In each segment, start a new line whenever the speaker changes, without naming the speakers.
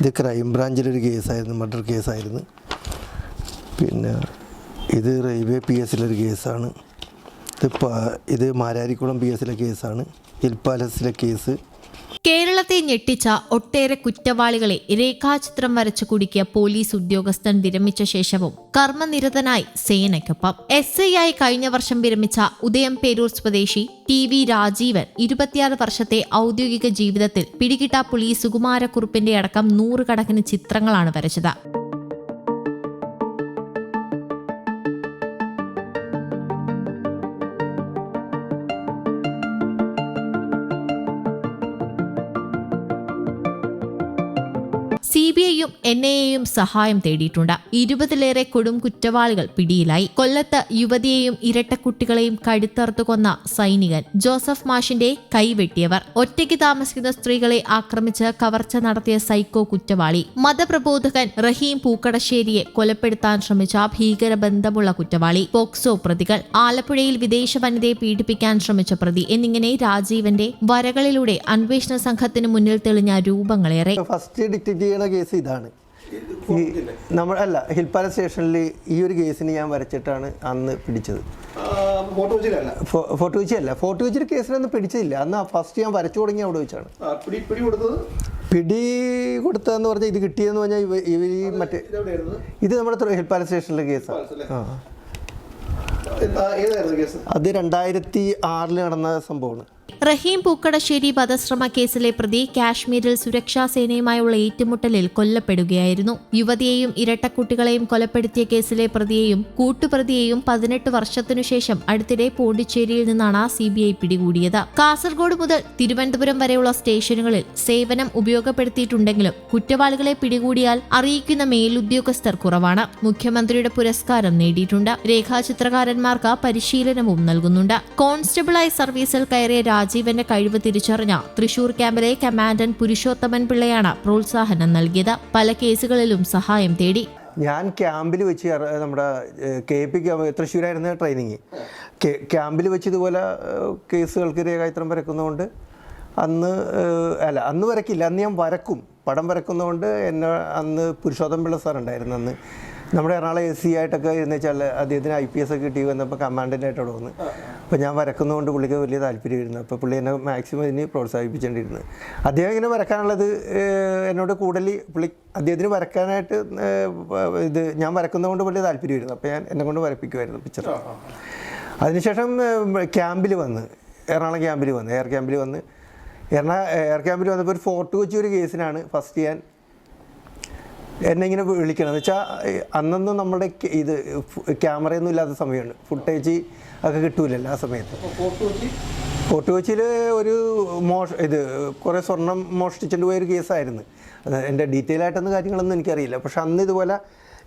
ഇത് ക്രൈംബ്രാഞ്ചിലൊരു കേസായിരുന്നു മർഡർ കേസായിരുന്നു. പിന്നെ ഇത് റെയിൽവേ പി എസിലൊരു കേസാണ്. ഇത് ഇത് മാരാരിക്കുളം പി എസിലെ കേസാണ്. ഹിൽ പാലസിലെ കേസ്.
കേരളത്തെ ഞെട്ടിച്ച ഒട്ടേറെ കുറ്റവാളികളെ രേഖാചിത്രം വരച്ചു കുടുക്കിയ പോലീസ് ഉദ്യോഗസ്ഥൻ വിരമിച്ച ശേഷവും കർമ്മനിരതനായി സേനയ്ക്കൊപ്പം. എസ് ഐ ആയി കഴിഞ്ഞ വർഷം വിരമിച്ച ഉദയം പേരൂർ സ്വദേശി ടി വി രാജീവൻ ഇരുപത്തിയാറ് വർഷത്തെ ഔദ്യോഗിക ജീവിതത്തിൽ പിടികിട്ടാപ്പുലി സുകുമാരക്കുറുപ്പിന്റെ അടക്കം നൂറുകണക്കിന് ചിത്രങ്ങളാണ് വരച്ചത്. ബി ഐയും എൻ ഐ എയും സഹായം തേടിയിട്ടുണ്ട്. ഇരുപതിലേറെ കൊടും കുറ്റവാളികൾ പിടിയിലായി. കൊല്ലത്ത് യുവതിയെയും ഇരട്ടക്കുട്ടികളെയും കഴുത്തറുത്തു കൊന്ന സൈനികൻ ജോസഫ് മാഷിന്റെ കൈവെട്ടിയവർ. ഒറ്റയ്ക്ക് താമസിക്കുന്ന സ്ത്രീകളെ ആക്രമിച്ച് കവർച്ച നടത്തിയ സൈക്കോ കുറ്റവാളി. മതപ്രബോധകൻ റഹീം പൂക്കടശ്ശേരിയെ കൊലപ്പെടുത്താൻ ശ്രമിച്ച ഭീകരബന്ധമുള്ള കുറ്റവാളി. പോക്സോ പ്രതികൾ ആലപ്പുഴയിൽ വിദേശ വനിതയെ പീഡിപ്പിക്കാൻ ശ്രമിച്ച പ്രതി എന്നിങ്ങനെ രാജീവന്റെ വരകളിലൂടെ അന്വേഷണ സംഘത്തിന് മുന്നിൽ തെളിഞ്ഞ രൂപങ്ങളേറെ.
കേസ് ഇതാണ്. ഈ നമ്മൾ അല്ല ഹിൽ പാലസ് സ്റ്റേഷനിൽ ഈ ഒരു കേസിന് ഞാൻ വരച്ചിട്ടാണ് അന്ന് പിടിച്ചത്. ഫോർട്ട് കൊച്ചി അല്ല ഫോർട്ട് കൊച്ചിയുടെ കേസിലൊന്നും പിടിച്ചില്ല. അന്ന് ഫസ്റ്റ് ഞാൻ വരച്ചു തുടങ്ങി അവിടെ വെച്ചാണ്.
പിടി പിടി കൊടുത്തത്?
പിടി കൊടുത്തതെന്ന് പറഞ്ഞാൽ ഇത് കിട്ടിയെന്ന് പറഞ്ഞാൽ ഇവ ഇവർ മറ്റേ ഇത് നമ്മുടെ ത്ര- ഹിൽ പാലസ് സ്റ്റേഷനിലെ കേസാണ് ആ. അത് രണ്ടായിരത്തി ആറിൽ നടന്ന സംഭവമാണ്.
റഹീം പൂക്കടശ്ശേരി വധശ്രമ കേസിലെ പ്രതി കാശ്മീരിൽ സുരക്ഷാ സേനയുമായുള്ള ഏറ്റുമുട്ടലിൽ കൊല്ലപ്പെടുകയായിരുന്നു. യുവതിയെയും ഇരട്ടക്കുട്ടികളെയും കൊലപ്പെടുത്തിയ കേസിലെ പ്രതിയെയും കൂട്ടുപ്രതിയെയും പതിനെട്ട് വർഷത്തിനുശേഷം അടുത്തിടെ പോണ്ടിച്ചേരിയിൽ നിന്നാണ് സി ബി ഐ പിടികൂടിയത്. കാസർഗോഡ് മുതൽ തിരുവനന്തപുരം വരെയുള്ള സ്റ്റേഷനുകളിൽ സേവനം ഉപയോഗപ്പെടുത്തിയിട്ടുണ്ടെങ്കിലും കുറ്റവാളികളെ പിടികൂടിയാൽ അറിയിക്കുന്ന മേലുദ്യോഗസ്ഥർ കുറവാണ്. മുഖ്യമന്ത്രിയുടെ പുരസ്കാരം നേടിയിട്ടുണ്ട്. രേഖാചിത്രകാരന്മാർക്ക് പരിശീലനവും നൽകുന്നുണ്ട്. കോൺസ്റ്റബിളായി സർവീസിൽ കയറിയ രാജീവന്റെ കഴിവ് തിരിച്ചറിഞ്ഞ തൃശൂർ ക്യാമ്പിലെ കമാൻഡന്റ് പുരുഷോത്തമൻ പിള്ളയാണ് പ്രോത്സാഹനം നൽകിയത്. പല കേസുകളിലും സഹായം തേടി.
ഞാൻ ക്യാമ്പിൽ വെച്ച് നമ്മുടെ കെ പി തൃശ്ശൂരായിരുന്നു ട്രെയിനിങ് ക്യാമ്പിൽ വെച്ച് ഇതുപോലെ കേസുകൾക്ക് രേഖാചിത്രം വരക്കുന്നതുകൊണ്ട് അന്ന് അല്ല അന്ന് വരക്കില്ല. അന്ന് ഞാൻ വരക്കും. പടം വരക്കുന്നതുകൊണ്ട് എന്നെ അന്ന് പുരുഷോത്തം പിള്ള സാർ ഉണ്ടായിരുന്നു അന്ന്. നമ്മുടെ എറണാകുളം എ സി ആയിട്ടൊക്കെ വെച്ചാൽ അദ്ദേഹത്തിന് ഐ പി എസ് ഒക്കെ കിട്ടി വന്നപ്പോൾ കമാൻഡന്റായിട്ട് അവിടെ വന്ന് അപ്പോൾ ഞാൻ വരക്കുന്നതുകൊണ്ട് പുള്ളിക്ക് വലിയ താല്പര്യമായിരുന്നു. അപ്പോൾ പുള്ളി എന്നെ മാക്സിമം ഇതിന് പ്രോത്സാഹിപ്പിച്ചുകൊണ്ടിരുന്നു അദ്ദേഹം ഇങ്ങനെ വരക്കാനുള്ളത് എന്നോട് കൂടുതൽ പുള്ളി അദ്ദേഹത്തിന് വരക്കാനായിട്ട് ഇത് ഞാൻ വരക്കുന്നതുകൊണ്ട് വലിയ താല്പര്യമായിരുന്നു. അപ്പോൾ ഞാൻ എന്നെ കൊണ്ട് വരപ്പിക്കുമായിരുന്നു പിക്ചർ അതിനുശേഷം ക്യാമ്പിൽ വന്ന് എറണാകുളം ക്യാമ്പിൽ വന്ന് എയർ ക്യാമ്പിൽ വന്ന്. എറണാ എയർ ക്യാമ്പിൽ വന്നപ്പോൾ ഒരു ഫോർട്ട് കൊച്ചി ഒരു കേസിനാണ് ഫസ്റ്റ് ഞാൻ എന്നെ ഇങ്ങനെ വിളിക്കണം. എന്ന് വെച്ചാൽ അന്നൊന്നും നമ്മുടെ ഇത് ക്യാമറയൊന്നും ഇല്ലാത്ത സമയമാണ് ഫുട്ടേജ് ഒക്കെ കിട്ടൂലല്ലോ ആ സമയത്ത്. ഫോർട്ട് കൊച്ചിയിൽ ഒരു മോഷ ഇത് കുറേ സ്വർണം മോഷ്ടിച്ചിട്ട് പോയൊരു കേസായിരുന്നു. അത് എന്റെ ഡീറ്റെയിൽ ആയിട്ടൊന്നും കാര്യങ്ങളൊന്നും എനിക്കറിയില്ല. പക്ഷെ അന്ന് ഇതുപോലെ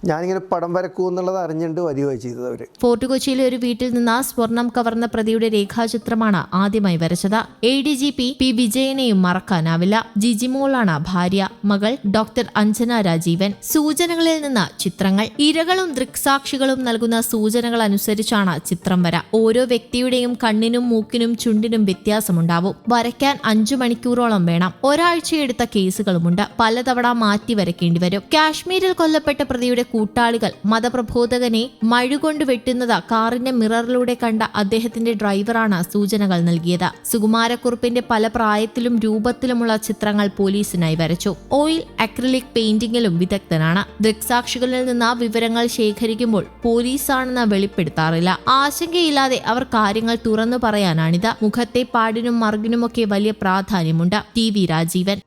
ഞാനിങ്ങനെ പടം വരക്കൂ എന്നുള്ളത് അറിഞ്ഞിട്ട് വരികയാണ് ചെയ്തത് അവർ
ഫോർട്ട് കൊച്ചിയിലെ ഒരു വീട്ടിൽ നിന്ന് സ്വർണം കവർന്ന പ്രതിയുടെ രേഖാചിത്രമാണ് ആദ്യമായി വരച്ചത്. A D G P P വിജയനെയും മറക്കാനാവില്ല. ജിജിമോളാണ് ഭാര്യ. മകൾ ഡോക്ടർ അഞ്ജന രാജീവൻ. സൂചനകളിൽ നിന്ന് ചിത്രങ്ങൾ. ഇരകളും ദൃക്സാക്ഷികളും നൽകുന്ന സൂചനകൾ അനുസരിച്ചാണ് ചിത്രം വര. ഓരോ വ്യക്തിയുടെയും കണ്ണിനും മൂക്കിനും ചുണ്ടിനും വ്യത്യാസമുണ്ടാവും. വരയ്ക്കാൻ അഞ്ചു മണിക്കൂറോളം വേണം. ഒരാഴ്ചയെടുത്ത കേസുകളുമുണ്ട്. പലതവണ മാറ്റി വരയ്ക്കേണ്ടി വരും. കാശ്മീരിൽ കൊല്ലപ്പെട്ട പ്രതിയുടെ കൂട്ടാളികൾ മതപ്രബോധകനെ മഴുകൊണ്ട് വെട്ടുന്നത് കാറിന്റെ മിററിലൂടെ കണ്ട അദ്ദേഹത്തിന്റെ ഡ്രൈവറാണ് സൂചനകൾ നൽകിയത്. സുകുമാരക്കുറുപ്പിന്റെ പല പ്രായത്തിലും രൂപത്തിലുമുള്ള ചിത്രങ്ങൾ പോലീസിനായി വരച്ചു. Oil acrylic പെയിന്റിംഗിലും വിദഗ്ധനാണ്. ദൃക്സാക്ഷികളിൽ നിന്ന് വിവരങ്ങൾ ശേഖരിക്കുമ്പോൾ പോലീസാണെന്ന് വെളിപ്പെടുത്താറില്ല. ആശങ്കയില്ലാതെ അവർ കാര്യങ്ങൾ തുറന്നു പറയാനാണിത്. മുഖത്തെ പാടിനും മറുകിനുമൊക്കെ വലിയ പ്രാധാന്യമുണ്ട്. T V Rajeevan.